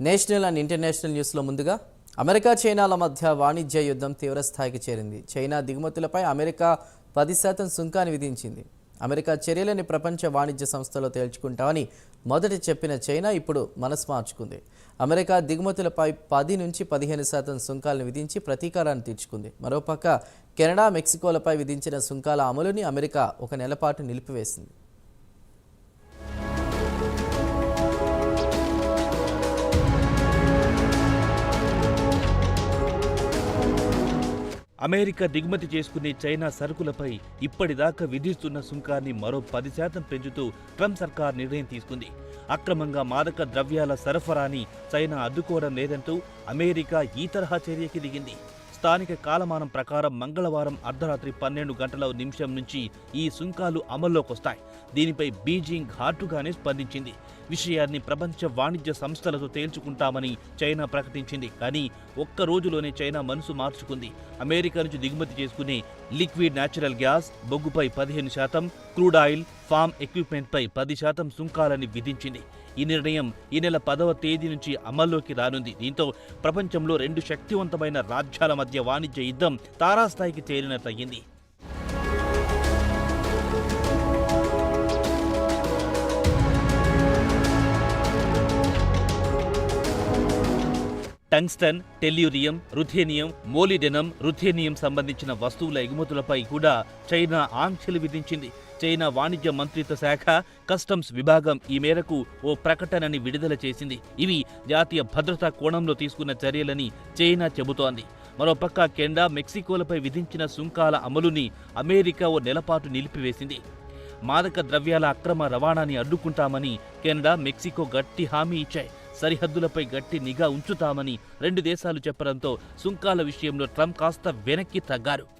National and international న్యూస్లో ముందుగా America చైనాల మధ్య వాణిజ్య యుద్ధం తీవ్రస్థాయికి చేరింది. చైనా దిగుమతులపై అమెరికా పది శాతం సుంకాన్ని విధించింది. అమెరికా చర్యలని ప్రపంచ వాణిజ్య సంస్థలో తేల్చుకుంటామని మొదట చెప్పిన చైనా ఇప్పుడు మనసు మార్చుకుంది. అమెరికా దిగుమతులపై పది నుంచి పదిహేను శాతం సుంకాలను విధించి ప్రతీకారాన్ని తీర్చుకుంది. మరోపక్క కెనడా మెక్సికోలపై విధించిన సుంకాల అమలుని అమెరికా ఒక నెలపాటు నిలిపివేసింది. అమెరికా దిగుమతి చేసుకునే చైనా సరుకులపై ఇప్పటిదాకా విధిస్తున్న సుంకాన్ని మరో పది శాతం పెంచుతూ ట్రంప్ సర్కార్ నిర్ణయం తీసుకుంది. అక్రమంగా మాదక ద్రవ్యాల సరఫరాని చైనా అడ్డుకోవడం లేదంటూ అమెరికా ఈ తరహా చర్యకి దిగింది. స్థానిక కాలమానం ప్రకారం మంగళవారం అర్ధరాత్రి పన్నెండు గంటల నిమిషం నుంచి ఈ సుంకాలు అమల్లోకొస్తాయి. దీనిపై బీజింగ్ ఘాటుగానే స్పందించింది. విషయాన్ని ప్రపంచ వాణిజ్య సంస్థలతో తేల్చుకుంటామని చైనా ప్రకటించింది. కానీ ఒక్క రోజులోనే చైనా మనసు మార్చుకుంది. అమెరికా నుంచి దిగుమతి చేసుకునే లిక్విడ్ న్యాచురల్ గ్యాస్ బొగ్గుపై పదిహేను శాతం క్రూడ్ ఆయిల్ ఫామ్ ఎక్విప్మెంట్పై పది శాతం సుంకాలని విధించింది. ఈ నిర్ణయం ఈ నెల పదవ తేదీ నుంచి అమల్లోకి రానుంది. దీంతో ప్రపంచంలో రెండు శక్తివంతమైన రాజ్యాల మధ్య వాణిజ్య యుద్ధం తారాస్థాయికి చేరినట్లయింది. Tungsten tellurium ruthenium molybdenum ruthenium సంబంధించిన వస్తువుల ఎగుమతులపై కూడా చైనా ఆంక్షలు విధించింది. చైనా వాణిజ్య మంత్రిత్వ శాఖ కస్టమ్స్ విభాగం ఈ మేరకు ఓ ప్రకటనని విడుదల చేసింది. ఇవి జాతీయ భద్రతా కోణంలో తీసుకున్న చర్యలని చైనా చెబుతోంది. మరోపక్క కెండా మెక్సికోలపై విధించిన సుంకాల అమలుని అమెరికా ఓ నెలపాటు నిలిపివేసింది. మాదక ద్రవ్యాల అక్రమ రవాణాని అడ్డుకుంటామని కెనడా మెక్సికో గట్టి హామీ ఇచ్చాయి. సరిహద్దులపై గట్టి నిఘా ఉంచుతామని రెండు దేశాలు చెప్పడంతో సుంకాల విషయంలో ట్రంప్ కాస్త వెనక్కి తగ్గారు.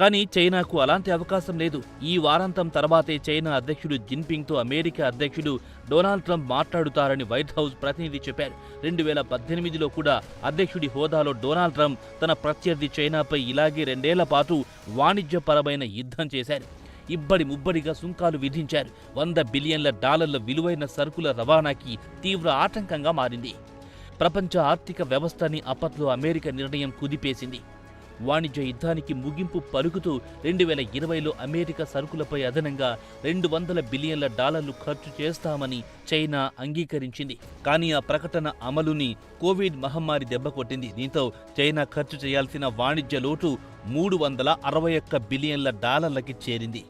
కానీ చైనాకు అలాంటి అవకాశం లేదు. ఈ వారాంతం తర్వాతే చైనా అధ్యక్షుడు జిన్పింగ్తో అమెరికా అధ్యక్షుడు డొనాల్డ్ ట్రంప్ మాట్లాడుతారని వైట్ హౌస్ ప్రతినిధి చెప్పారు. రెండు వేల పద్దెనిమిదిలో కూడా అధ్యక్షుడి హోదాలో డొనాల్డ్ ట్రంప్ తన ప్రత్యర్థి చైనాపై ఇలాగే రెండేళ్ళ పాటు వాణిజ్యపరమైన యుద్ధం చేశారు. ఇబ్బడి ముబ్బడిగా సుంకాలు విధించారు. వంద బిలియన్ల డాలర్ల విలువైన సరుకుల రవాణాకి తీవ్ర ఆటంకంగా మారింది. ప్రపంచ ఆర్థిక వ్యవస్థని అప్పట్లో అమెరికా నిర్ణయం కుదిపేసింది. వాణిజ్య యుద్ధానికి ముగింపు పలుకుతూ రెండు వేల ఇరవైలో అమెరికా సరుకులపై అదనంగా రెండు వందల బిలియన్ల డాలర్లు ఖర్చు చేస్తామని చైనా అంగీకరించింది. కానీ ఆ ప్రకటన అమలుని కోవిడ్ మహమ్మారి దెబ్బకొట్టింది దీంతో చైనా ఖర్చు చేయాల్సిన వాణిజ్య లోటు మూడు వందల అరవై ఒక్క బిలియన్ల డాలర్లకి చేరింది.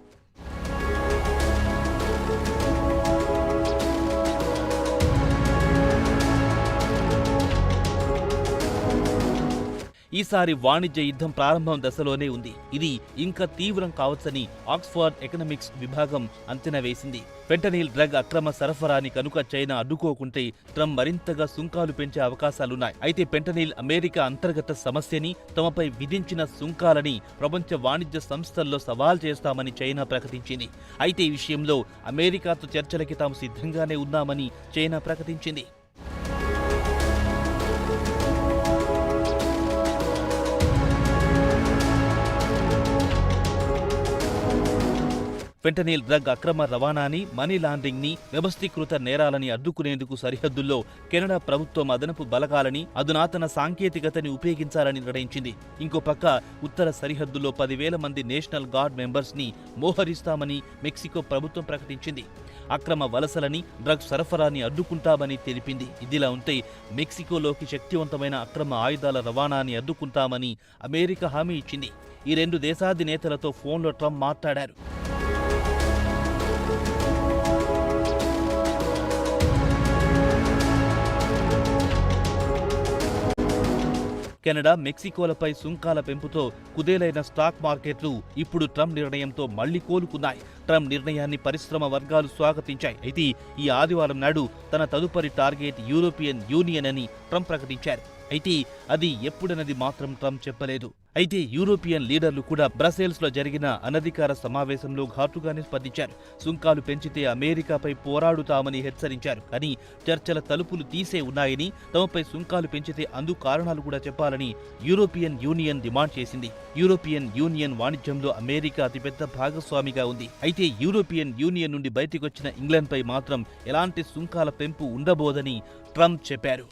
ఈసారి వాణిజ్య యుద్ధం ప్రారంభం దశలోనే ఉంది. ఇది ఇంకా తీవ్రం కావచ్చని ఆక్స్ఫర్డ్ ఎకనామిక్స్ విభాగం అంచనా వేసింది. ఫెంటనీల్ డ్రగ్ అక్రమ సరఫరాని కనుక చైనా అడ్డుకోకుంటే ట్రంప్ మరింతగా సుంకాలు పెంచే అవకాశాలున్నాయి. అయితే పెంటనీల్ అమెరికా అంతర్గత సమస్యని తమపై విధించిన సుంకాలని ప్రపంచ వాణిజ్య సంస్థల్లో సవాల్ చేస్తామని చైనా ప్రకటించింది. అయితే ఈ విషయంలో అమెరికాతో చర్చలకి తాము సిద్ధంగానే ఉన్నామని చైనా ప్రకటించింది. ఫెంటనీల్ డ్రగ్ అక్రమ రవాణాని మనీ లాండరింగ్ని వ్యవస్థీకృత నేరాలని అడ్డుకునేందుకు సరిహద్దుల్లో కెనడా ప్రభుత్వం అదనపు బలగాలని అధునాతన సాంకేతికతని ఉపయోగించాలని నిర్ణయించింది. ఇంకో పక్క ఉత్తర సరిహద్దులో పదివేల మంది నేషనల్ గార్డ్ మెంబర్స్ని మోహరిస్తామని మెక్సికో ప్రభుత్వం ప్రకటించింది. అక్రమ వలసలని డ్రగ్ సరఫరాని అడ్డుకుంటామని తెలిపింది. ఇదిలా ఉంటే మెక్సికోలోకి శక్తివంతమైన అక్రమ ఆయుధాల రవాణాని అడ్డుకుంటామని అమెరికా హామీ ఇచ్చింది. ఈ రెండు దేశాధినేతలతో ఫోన్లో ట్రంప్ మాట్లాడారు. కెనడా మెక్సికోలపై సుంకాల పెంపుతో కుదేలైన స్టాక్ మార్కెట్లు ఇప్పుడు ట్రంప్ నిర్ణయంతో మళ్ళీ కోలుకున్నాయి. ట్రంప్ నిర్ణయాన్ని పరిశ్రమ వర్గాలు స్వాగతించాయి. అయితే ఈ ఆదివారం నాడు తన తదుపరి టార్గెట్ యూరోపియన్ యూనియన్ అని ట్రంప్ ప్రకటించారు. అయితే అది ఎప్పుడన్నది మాత్రం ట్రంప్ చెప్పలేదు. అయితే యూరోపియన్ లీడర్లు కూడా బ్రసెల్స్లో జరిగిన అనధికార సమావేశంలో ఘాటుగానే స్పందించారు. సుంకాలు పెంచితే అమెరికాపై పోరాడుతామని హెచ్చరించారు. కానీ చర్చల తలుపులు తీసే ఉన్నాయని తమపై సుంకాలు పెంచితే అందు కారణాలు కూడా చెప్పాలని యూరోపియన్ యూనియన్ డిమాండ్ చేసింది. యూరోపియన్ యూనియన్ వాణిజ్యంలో అమెరికా అతిపెద్ద భాగస్వామిగా ఉంది. అయితే యూరోపియన్ యూనియన్ నుండి బయటికొచ్చిన ఇంగ్లాండ్పై మాత్రం ఎలాంటి సుంకాల పెంపు ఉండబోదని ట్రంప్ చెప్పారు.